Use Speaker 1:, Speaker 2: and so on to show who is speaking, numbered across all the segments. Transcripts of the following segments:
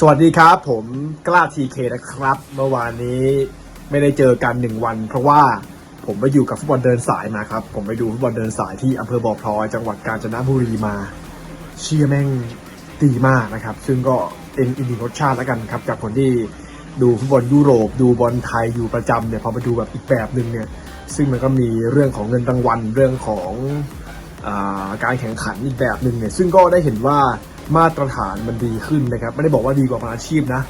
Speaker 1: สวัสดีครับ ผมกล้าทีเคนะครับ เมื่อวานนี้ไม่ได้เจอกันหนึ่งวัน เพราะว่าผมไปอยู่กับฟุตบอลเดินสายมาครับ ผมไปดูฟุตบอลเดินสายที่อำเภอบ่อพลอยจังหวัดกาญจนบุรีมา เชียร์แม่งดีมากนะครับ ซึ่งก็เป็นอีกหนึ่งรสชาติแล้วกันครับจากคนที่ดูฟุตบอลยุโรป ดูบอลไทยอยู่ประจำเนี่ยพอมาดูแบบอีกแบบหนึ่งเนี่ยซึ่งมันก็มีเรื่องของเงินรางวัลเรื่องของอาการแข่งขันอีกแบบหนึ่งเนี่ยซึ่งก็ได้เห็นว่า มาตรฐานมันดีขึ้นนะครับ ไม่ได้บอกว่าดีกว่าอาชีพนะ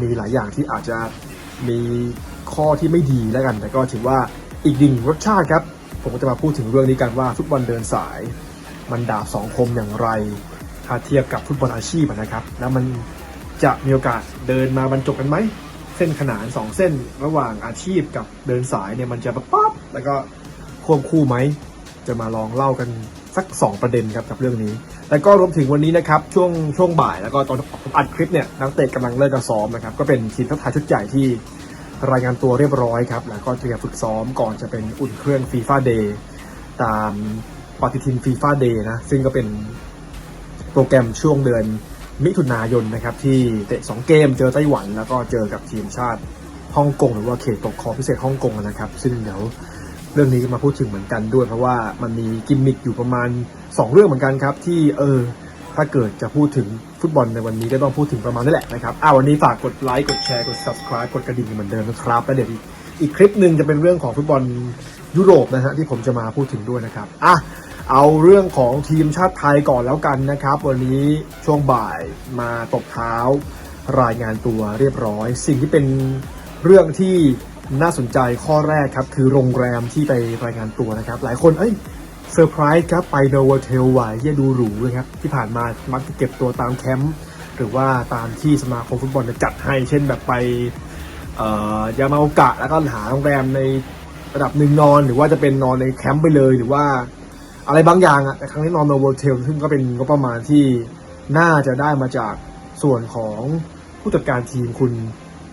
Speaker 1: มีหลายอย่างที่อาจจะมีข้อที่ไม่ดีแล้วกัน แต่ก็ถือว่าอีกดิ่งรสชาติครับ ผมก็จะมาพูดถึงเรื่องนี้กันว่าฟุตบอลเดินสาย มันดาบสองคมอย่างไร ถ้าเทียบกับฟุตบอลอาชีพนะครับ แล้วมันจะมีโอกาสเดินมาบรรจบกันไหม เส้นขนานสองเส้นระหว่างอาชีพกับเดินสายเนี่ยมันจะปั๊บแล้วก็ควบคู่ไหม จะมาลองเล่ากัน สัก 2 ประเด็นครับกับเรื่องนี้ แล้วก็รวมถึงวันนี้นะครับช่วงช่วงบ่ายแล้วก็ตอนผมอัดคลิปเนี่ยนักเตะกำลังเลิกการซ้อมนะครับก็เป็นทีมทัพไทยชุดใหญ่ที่รายงานตัวเรียบร้อยครับแล้วก็เตรียมฝึกซ้อมก่อนจะเป็นอุ่นเครื่องฟีฟ่าเดย์ตามปฏิทินฟีฟ่าเดย์นะซึ่งก็เป็นโปรแกรมช่วงเดือนมิถุนายนนะครับที่เตะ 2 เกมเจอไต้หวัน แล้วก็เจอกับทีมชาติฮ่องกงหรือว่าเขตปกครองพิเศษฮ่องกงนะครับ ซึ่งเดี๋ยว เรื่องนี้ก็มาพูดถึงเหมือนกันด้วย เพราะว่ามันมีกิมมิคอยู่ประมาณ 2 เรื่องเหมือนกันครับ ที่เออถ้าเกิดจะพูดถึงฟุตบอลในวันนี้ก็ต้องพูดถึงประมาณนี้แหละนะครับอ่าวันนี้ฝากกดไลค์กดแชร์กด subscribe กดกระดิ่งเหมือนเดิมนะครับแล้วเดี๋ยวอีกอีกคลิปหนึ่งจะเป็นเรื่องของฟุตบอลยุโรปนะฮะที่ผมจะมาพูดถึงด้วยนะครับอะเอาเรื่องของทีมชาติไทยก่อนแล้วกันนะครับ วันนี้ช่วงบ่ายมาตบเท้ารายงานตัวเรียบร้อย สิ่งที่เป็นเรื่องที่ น่าสนใจข้อแรกครับ คือโรงแรมที่ไปรายงานตัวนะครับ หลายคนเอ้ยเซอร์ไพรส์ครับไปโนเวเทลว่ะเฮียดูหรูเลยครับ ที่ผ่านมามักจะเก็บตัวตามแคมป์หรือว่าตามที่สมาคมฟุตบอลจะจัดให้ เช่นแบบไปยามาโอกะ แล้วก็หาโรงแรมในระดับหนึ่งนอน หรือว่าจะเป็นนอนในแคมป์ไปเลยหรือว่าอะไรบางอย่างอะแต่ครั้งนี้นอนโนโวเทลซึ่งก็เป็นงบประมาณที่น่าจะได้มาจากส่วนของผู้จัดการทีมคุณ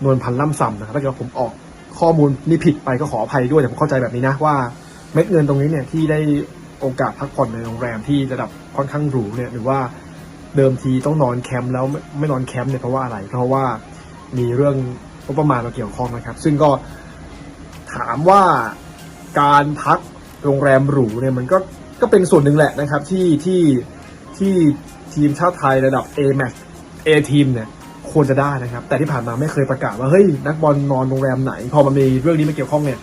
Speaker 1: นวลพันธ์ล่ำซำนะครับถ้าเกิดผมออก ข้อมูลนี่ผิดไปก็ขออภัยด้วยแต่ผมเข้าใจแบบนี้นะว่าเม็ดเงินตรงนี้เนี่ยที่ได้โอกาสพักผ่อนในโรงแรมที่ระดับค่อนข้างหรูเนี่ยหรือว่าเดิมทีต้องนอนแคมป์แล้วไม่ไม่นอนแคมป์เนี่ยเพราะว่าอะไร เพราะว่ามีเรื่องงบประมาณมาเกี่ยวข้องนะครับ ซึ่งก็ถามว่าการพักโรงแรมหรูเนี่ยมันก็ก็เป็นส่วนหนึ่งแหละนะครับที่ที่ที่ทีมชาติไทยระดับ A match A ทีมเนี่ย ควรจะได้นะครับ แต่ที่ผ่านมาไม่เคยประกาศว่าเฮ้ยนักบอลนอนโรงแรมไหน พอมันมีเรื่องนี้มาเกี่ยวข้องเนี่ย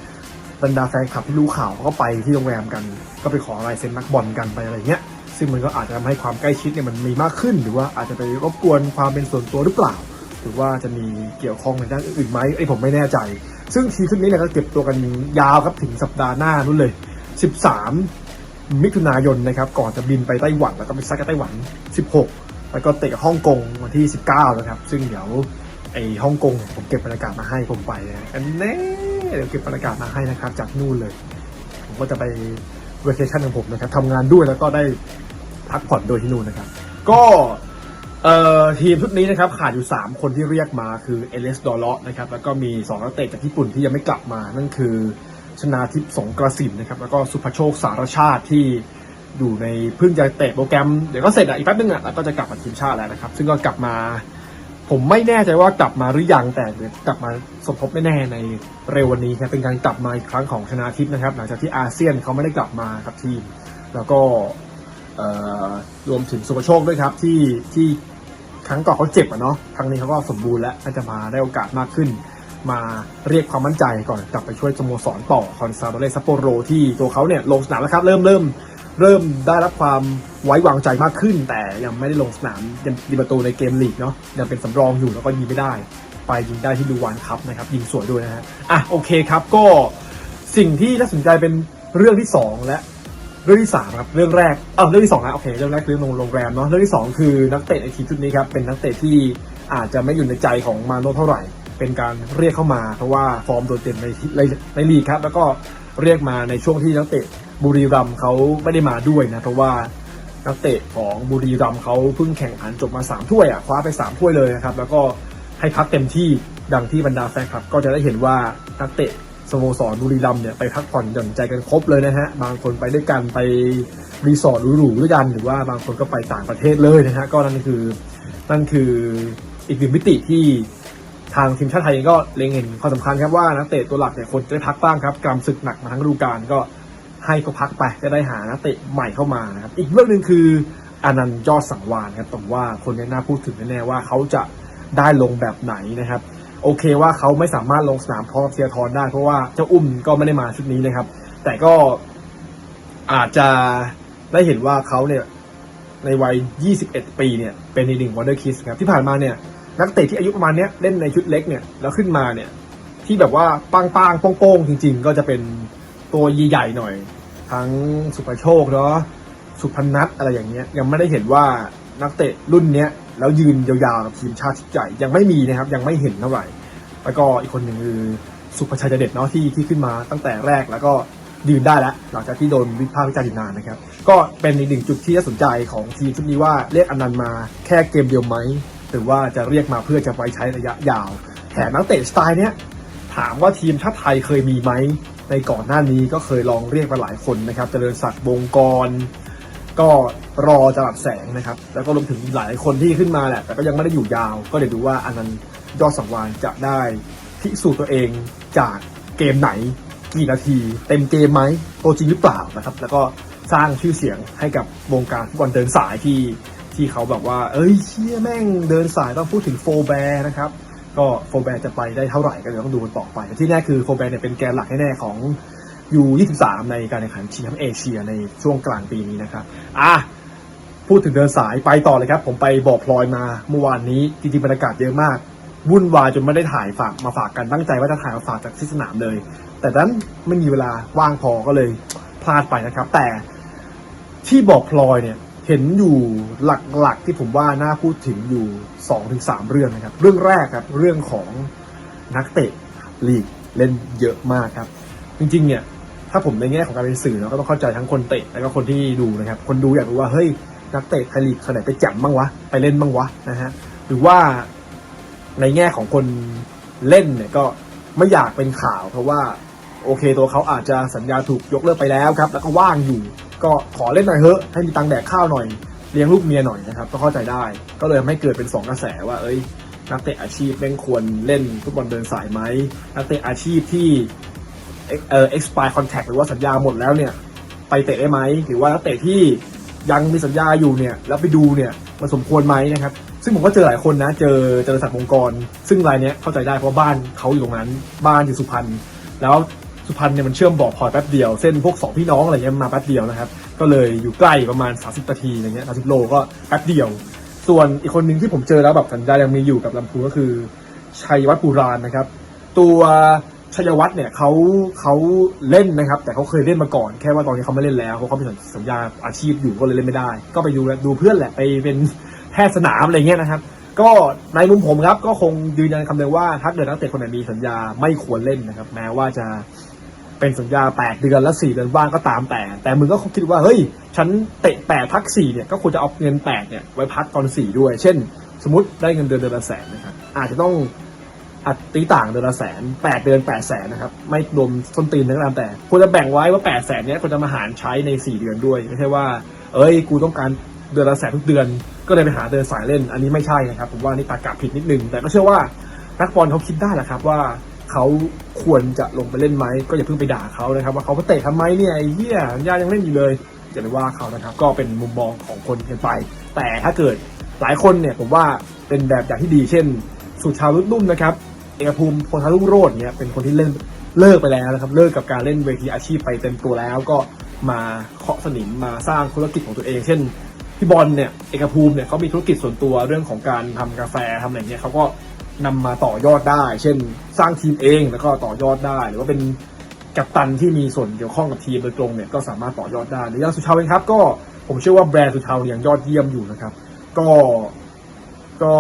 Speaker 1: บรรดาแฟนคลับที่รู้ข่าวเขาก็ไปที่โรงแรมกัน ก็ไปขอลายเซ็นนักบอลกันไปอะไรเงี้ยซึ่งมันก็อาจจะทำให้ความใกล้ชิดเนี่ยมันมีมากขึ้น หรือว่าอาจจะไปรบกวนความเป็นส่วนตัวหรือเปล่า หรือว่าจะมีเกี่ยวข้องในด้านอื่นไหมไอ้ผมไม่แน่ใจ ซึ่งทีชุดนี้เนี่ยก็เก็บตัวกันยาวครับถึงสัปดาห์หน้านู้นเลย 13 มิถุนายนนะครับก่อนจะบินไปไต้หวันแล้วก็ไปซักกับไต้หวัน 16 แล้วก็เตะฮ่องกงวันที่ 19 นะครับ ซึ่งเดี๋ยวไอ้ฮ่องกงผมเก็บบรรยากาศมาให้ผมไปนะอันนี้เดี๋ยวเก็บบรรยากาศมาให้นะครับ จากนู่นเลย ผมก็จะไปเวเคชั่นของผมนะครับทำงานด้วยแล้วก็ได้พักผ่อนโดยที่นู่นนะครับ ก็เอ่อทีมชุดนี้นะครับขาดอยู่ 3 คนที่เรียกมาคือเอเลสดอลเลาะนะครับแล้วก็มี2นักเตะจากญี่ปุ่นที่ยังไม่กลับมา นั่นคือชนาทิพย์สงกระสินนะครับแล้วก็สุภโชคสารชาติที่ อยู่ในเพิ่งจะเตะโปรแกรมเดี๋ยวก็เสร็จอะอีกแป๊บนึงอะแล้วก็จะกลับมาทีมชาติแล้วนะครับ ซึ่งก็กลับมา ผมไม่แน่ใจว่ากลับมาหรือยังแต่กลับมาสมทบแน่ในเร็ววันนี้ครับเป็นการกลับมาอีกครั้งของชนาทิพย์นะครับ หลังจากที่อาเซียนเขาไม่ได้กลับมากับทีม แล้วก็รวมถึงสุภโชคด้วยครับที่ที่ครั้งก่อนเขาเจ็บอะเนาะครั้งนี้เขาก็สมบูรณ์แล้วน่าจะมาได้โอกาสมากขึ้น มาเรียกความมั่นใจก่อนกลับไปช่วยสโมสรต่อคอนซาโดเรซัปโปโรที่ตัวเขาเนี่ยลงสนามแล้วครับ เริ่มเริ่ม เริ่มได้รับความไว้วางใจมากขึ้น แต่ยังไม่ได้ลงสนามยังยิงประตูในเกมลีกเนาะยังเป็นสำรองอยู่แล้วก็ยิงไม่ได้ ไปยิงได้ที่ดูวานครับนะครับ ยิงสวยด้วยนะฮะอะโอเคครับก็สิ่งที่น่าสนใจเป็นเรื่องที่สองและเรื่องที่สามครับเรื่องแรกเออเรื่องที่สองนะโอเคเรื่องแรกคือเรื่องโรงแรมเนาะเรื่องที่สองคือนักเตะในทีมชุดนี้ครับเป็นนักเตะที่อาจจะไม่อยู่ในใจของมาโน่เท่าไหร่ เป็นการเรียกเข้ามาเพราะว่าฟอร์มโดดเด่นในในลีกครับแล้วก็เรียกมาในช่วงที่นักเตะ บุรีรัมย์เขาไม่ได้มาด้วยนะ เพราะว่านักเตะของบุรีรัมย์เขาเพิ่งแข่งขันจบมาสามถ้วยอะคว้าไปสามถ้วยเลยนะครับ แล้วก็ให้พักเต็มที่ดังที่บรรดาแฟนคลับ ก็จะได้เห็นว่านักเตะสโมสรบุรีรัมย์เนี่ยไปพักผ่อนหย่อนใจกันครบเลยนะฮะบางคนไปด้วยกันไปรีสอร์ทหรูๆด้วยกันหรือว่าบางคนก็ไปต่างประเทศเลยนะฮะก็นั่นคือนั่นคืออีกหนึ่งมิติที่ทางทีมชาติไทยเองก็เล็งเห็นความสำคัญครับว่านักเตะตัวหลักเนี่ยคนจะได้พักบ้างครับกรรมศึกหนักมาทั้งฤดูกาลก็ ให้ก็พักไปจะได้หานักเตะใหม่เข้ามานะครับอีกเรื่องหนึ่งคืออนันต์ยอดสังวานครับผมว่าคนนี้น่าพูดถึงแน่ๆว่าเขาจะได้ลงแบบไหนนะครับโอเคว่าเขาไม่สามารถลงสนามพร้อมเทียทรได้เพราะว่าเจ้าอุ้มก็ไม่ได้มาชุดนี้นะครับ แต่ก็อาจจะได้เห็นว่าเขาเนี่ยในวัย 21 ปีเนี่ยเป็นอีกหนึ่งวอเดอร์คิสครับที่ผ่านมาเนี่ยนักเตะที่อายุประมาณเนี้ยเล่นในชุดเล็กเนี่ยแล้วขึ้นมาเนี่ยที่แบบว่าปังปังๆโป้งๆจริง ๆ ก็จะเป็น ตัวใหญ่ๆหน่อย ทั้งสุภโชคเนาะสุพนัทอะไรอย่างเงี้ยยังไม่ได้เห็นว่านักเตะรุ่นเนี้ยแล้วยืนยาวๆกับทีมชาติชุดใหญ่ยังไม่มีนะครับ ยังไม่เห็นเท่าไหร่แล้วก็อีกคนหนึ่งคือสุภชัยเจเด็ดเนาะที่ที่ขึ้นมาตั้งแต่แรกแล้วก็ยืนได้แล้วหลังจากที่โดนวิพากษ์วิจารณ์นานนะครับ ก็เป็นอีกหนึ่งจุดที่น่าสนใจของทีมชุดนี้ว่าเรียกอนันต์มาแค่เกมเดียวไหมหรือว่าจะเรียกมาเพื่อจะไว้ใช้ระยะยาวแถมนักเตะสไตล์เนี้ยถามว่าทีมชาติไทยเคยมีไหม ในก่อนหน้านี้ก็เคยลองเรียกมาหลายคนนะครับเจริญศักดิ์วงกร ก็รอจรัสแสงนะครับ แล้วก็รวมถึงหลายคนที่ขึ้นมาแหละ แต่ก็ยังไม่ได้อยู่ยาว ก็เดี๋ยวดูว่าอันนั้นยอดสังวานจะได้พิสูจน์ตัวเองจากเกมไหน กี่นาที เต็มเกมไหมตัวจริงหรือเปล่านะครับ แล้วก็สร้างชื่อเสียงให้กับวงการฟุตบอลเดินสายที่ที่เขาแบบว่า เอ้ยเชี่ยแม่งเดินสายต้องพูดถึงโฟแบร์นะครับ ก็โฟแบร์จะไปได้เท่าไหร่ก็เดี๋ยวต้องดูกันต่อไปแต่ที่แน่คือโฟแบร์เนี่ยเป็นแกนหลักแน่ๆของยู23ในการแข่งขันชิงแชมป์เอเชียในช่วงกลางปีนี้นะครับอะพูดถึงเดินสายไปต่อเลยครับ ผมไปบ่อพลอยมาเมื่อวานนี้จริงๆบรรยากาศเยอะมากวุ่นวายจนไม่ได้ถ่ายฝากมาฝากกันตั้งใจว่าจะถ่ายมาฝากจากที่สนามเลย แต่นั้นไม่มีเวลาว่างพอก็เลยพลาดไปนะครับ แต่ที่บ่อพลอยเนี่ย เห็นอยู่หลักๆที่ผมว่าน่าพูดถึงอยู่ 2-3 เรื่องนะครับ เรื่องแรกครับเรื่องของนักเตะลีกเล่นเยอะมากครับ จริงๆเนี่ยถ้าผมในแง่ของการเป็นสื่อเนาก็ต้องเข้าใจทั้งคนเตะแล้วก็คนที่ดูนะครับ คนดูอยากรู้ว่าเฮ้ยนักเตะไทยลีกคนไหนไปจับบ้างวะไปเล่นบ้างวะนะฮะหรือว่าในแง่ของคนเล่นเนี่ยก็ไม่อยากเป็นข่าวเพราะว่าโอเคตัวเขาอาจจะสัญญาถูกยกเลิกไปแล้วครับ แล้วก็ว่างอยู่ ก็ขอเล่นหน่อยเถอะให้มีตังแดกข้าวหน่อยเลี้ยงลูกเมียหน่อยนะครับก็เข้าใจได้ก็เลยทำให้เกิดเป็นสองกระแสว่าเอ้ยนักเตะอาชีพแม่งควรเล่นฟุตบอลเดินสายไหมนักเตะอาชีพที่เอ่อ expire contract หรือว่าสัญญาหมดแล้วเนี่ยไปเตะได้ไหมหรือว่านักเตะที่ยังมีสัญญาอยู่เนี่ยแล้วไปดูเนี่ยมันสมควรไหมนะครับ ซึ่งผมก็เจอหลายคนนะ เจอเจอศักดิ์วงกร ซึ่งรายเนี้ยเข้าใจได้เพราะบ้านเขาอยู่ตรงนั้น บ้านอยู่สุพรรณแล้ว สุพรรณเนี่ยมันเชื่อมบ่อพลอยแป๊บเดียว เส้นพวกสองพี่น้องอะไรเงี้ยมาแป๊บเดียวนะครับ ก็เลยอยู่ใกล้ประมาณ 30นาทีอะไรเงี้ย30โลก็แป๊บเดียว ส่วนอีกคนหนึ่งที่ผมเจอแล้วแบบสัญญายังมีอยู่กับลำพูนก็คือ ชัยวัฒน์ปุราณนะครับ ตัวชัยวัฒน์เนี่ยเขาเขาเล่นนะครับ แต่เขาเคยเล่นมาก่อน แค่ว่าตอนนี้เขาไม่เล่นแล้วเพราะเขามีสัญญาอาชีพอยู่ก็เลยเล่นไม่ได้ ก็ไปดูดูเพื่อนแหละไปเป็นแพทย์สนามอะไรเงี้ยนะครับก็ในมุมผมครับก็คงยืนยันคำเดิมว่าถ้าเกิดนักเตะคนไหนมีสัญญาไม่ควรเล่นนะครับ แม้ว่าจะ เป็นสัญญา 8 เดือนและ4เดือนว่างก็ตามแต่ แต่มึงก็คงคิดว่าเฮ้ย ฉันเตะ8พัก4เนี่ยก็ควรจะเอาเงิน8เนี่ยไว้พักตอน 4 ด้วย เช่น สมมติได้เงินเดือนเดือนละแสนนะครับอาจจะต้องอัดตีต่างเดือนละแสนแปดเดือนแปดแสนนะครับ ไม่รวมต้นตีนทั้งนั้นแต่ควรจะแบ่งไว้ว่าแปดแสนเนี้ยควรจะมาหารใช้ในสี่เดือนด้วย ไม่ใช่ว่า เอ้ย กูต้องการเดือนละแสนทุกเดือน ก็เลยไปหาเดินสายเล่น อันนี้ไม่ใช่นะครับ ผมว่านี่ตากลับผิดนิดนึง แต่ก็เชื่อว่านักบอลเขาคิดได้แหละครับว่า เขาควรจะลงไปเล่นไหมก็อย่าเพิ่งไปด่าเขานะครับ ว่าเขาไปเตะทำไมเนี่ยไอ้เหี้ยสัญายังเล่นอยู่เลยอย่าไปว่าเขานะครับ ก็เป็นมุมมองของคนกันไป แต่ถ้าเกิดหลายคนเนี่ยผมว่าเป็นแบบอย่างที่ดีเช่น สุชาลุนุ่มนะครับเอกภูมิโพธารุ่งโรจน์เนี่ยเป็นคนที่เล่นเลิกไปแล้วนะครับ เลิกกับการเล่นเวทีอาชีพไปเต็มตัวแล้วก็มาเคาะสนิมมาสร้างธุรกิจของตัวเอง เช่นพี่บอลเนี่ยเอกภูมิเนี่ยเขามีธุรกิจส่วนตัวเรื่องของการทำกาแฟทำอะไรเนี่ยเขาก็ นำมาต่อยอดได้ เช่นสร้างทีมเองแล้วก็ต่อยอดได้ หรือว่าเป็นกัปตันที่มีส่วนเกี่ยวข้องกับทีมโดยตรงเนี่ยก็สามารถต่อยอดได้หรืออย่างสุชาวเองครับ ก็ผมเชื่อว่าแบรนด์สุชาวเนี่ยยังยอดเยี่ยมอยู่นะครับ ก็ก็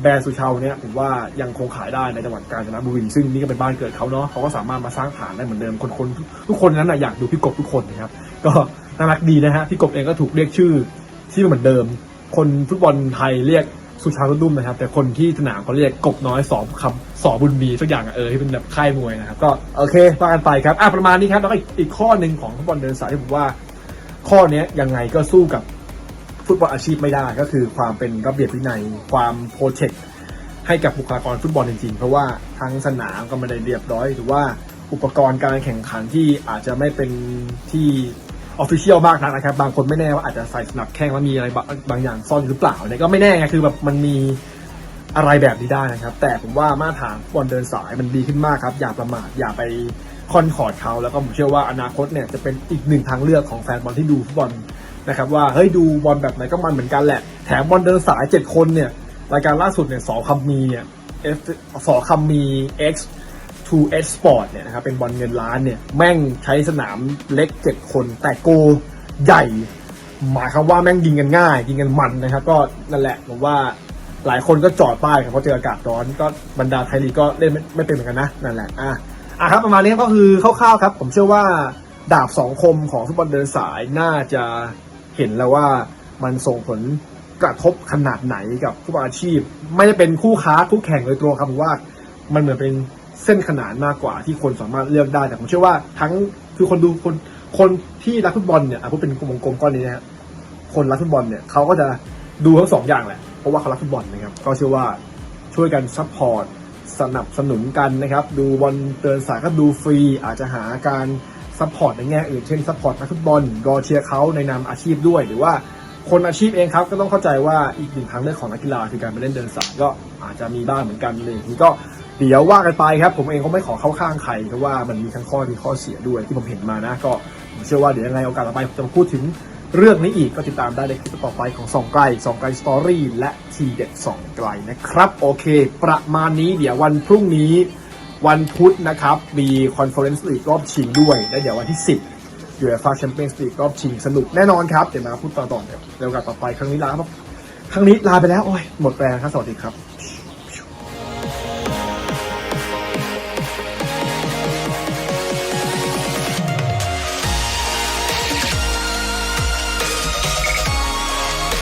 Speaker 1: แบรนด์สุชาวเนี่ยผมว่ายังคงขายได้ในจังหวัดกาญจนบุรีซึ่งนี่ก็เป็นบ้านเกิดเขาเนาะเขาก็สามารถมาสร้างฐานได้เหมือนเดิมคนคนทุกคนนั้นนะอยากดูพี่กบทุกคนนะครับ ก็น่ารักดีนะฮะพี่กบเองก็ถูกเรียกชื่อที่เหมือนเดิม คนฟุตบอลไทยเรียก สุชาวรุ่มนะครับ แต่คนที่สนามเขาเรียกกบน้อยสอบคำสอบุญมีสักอย่างเออที่เป็นแบบค่ายมวยนะครับ ก็โอเคว่ากันไปครับอะประมาณนี้ครับแล้วก็อีกอีกข้อหนึ่งของฟุตบอลเดินสายที่ผมว่า ข้อนี้ยยังไงก็สู้กับฟุตบอลอาชีพไม่ได้ก็คือความเป็นระเบียบวินัยความโปรเทคให้กับบุคลากรฟุตบอลจริงๆ เพราะว่าทั้งสนามก็ไม่ได้เรียบร้อยหรือว่าอุปกรณ์การแข่งขันที่อาจจะไม่เป็นที่ ออฟฟิเชียลมากนักนะครับ บางคนไม่แน่ว่าอาจจะใส่สนับแข้งแล้วมีอะไรบางบางอย่างซ่อนหรือเปล่าเนี่ยก็ไม่แน่ไงคือแบบมันมีอะไรแบบนี้ได้นะครับ แต่ผมว่ามาตรฐานบอลเดินสายมันดีขึ้นมากครับ อย่าประมาทอย่าไปคอนคอร์ดเขาแล้วก็ผมเชื่อว่าอนาคตเนี่ยจะเป็นอีกหนึ่งทางเลือกของแฟนบอลที่ดูฟุตบอลนะครับว่าเฮ้ยดูบอลแบบไหนก็มันเหมือนกันแหละ แถมบอลเดินสายเจ็ดคนเนี่ยรายการล่าสุดเนี่ยสอคำมีเนี่ย F สอคำมี X 2 H Sport เนี่ยนะครับเป็นบอลเงินล้านเนี่ยแม่งใช้สนามเล็กเจ็ดคน แต่โกใหญ่ หมายความว่าแม่งยิงกันง่ายยิงกันมันนะครับ ก็นั่นแหละผมว่าหลายคนก็จอดป้ายครับเพราะเจออากาศร้อนก็บรรดาไทยลีกก็เล่นไม่ไม่เป็นเหมือนกันนะนั่นแหละอะอะครับประมาณนี้ก็คือคร่าวๆครับ ผมเชื่อว่าดาบสองคมของฟุตบอลเดินสายน่าจะเห็นแล้วว่ามันส่งผลกระทบขนาดไหนกับฟุตบอลอาชีพ ไม่ได้เป็นคู่ค้าคู่แข่งโดยตรงครับว่า มันเหมือนเป็น เส้นขนานมากกว่าที่คนสามารถเลือกได้แต่ผมเชื่อว่าทั้งคือคนดูคนคนที่รักฟุตบอลเนี่ยอะพูดเป็นวงกลมก้อนนี้นะฮะคนรักฟุตบอลเนี่ยเขาก็จะดูทั้งสองอย่างแหละเพราะว่าเขารักฟุตบอลนะครับก็เชื่อว่าช่วยกันซัพพอร์ตสนับสนุนกันนะครับ ดูบอลเดินสายก็ดูฟรี อาจจะหาการซัพพอร์ตในแง่อื่นเช่นซัพพอร์ตนักฟุตบอลรอเชียร์เขาในนามอาชีพด้วย หรือว่าคนอาชีพเองครับ ก็ต้องเข้าใจว่าอีกหนึ่งทางเลือกของนักกีฬาคือการไปเล่นเดินสายก็อาจจะมีบ้างเหมือนกันเลยนี้ก็ เดี๋ยวว่ากันไปครับ ผมเองก็ไม่ขอเข้าข้างใครเพราะว่ามันมีทั้งข้อดีข้อเสียด้วยที่ผมเห็นมานะ ก็ผมเชื่อว่าเดี๋ยวยังไงโอกาสต่อไปผมจะมาพูดถึงเรื่องนี้อีกก็ติดตามได้ในคลิปต่อไปของสองไกลสองไกลสตอรี่และทีเด็ดสองไกลนะครับ โอเค ประมาณนี้เดี๋ยววันพรุ่งนี้วันพุธนะครับ มีคอนเฟอเรนซ์ลีกรอบชิงด้วย และเดี๋ยววันที่ 10ยูเอฟ่าแชมเปี้ยนส์ลีกรอบชิงสนุกแน่นอนครับ เดี๋ยวมาพูดต่อๆเดี๋ยวเดี๋ยวโอกาสต่อไปครั้งนี้ลาครับครั้งนี้ลาไปแล้ว โอ้ยหมดแรงครับ สวัสดีครับ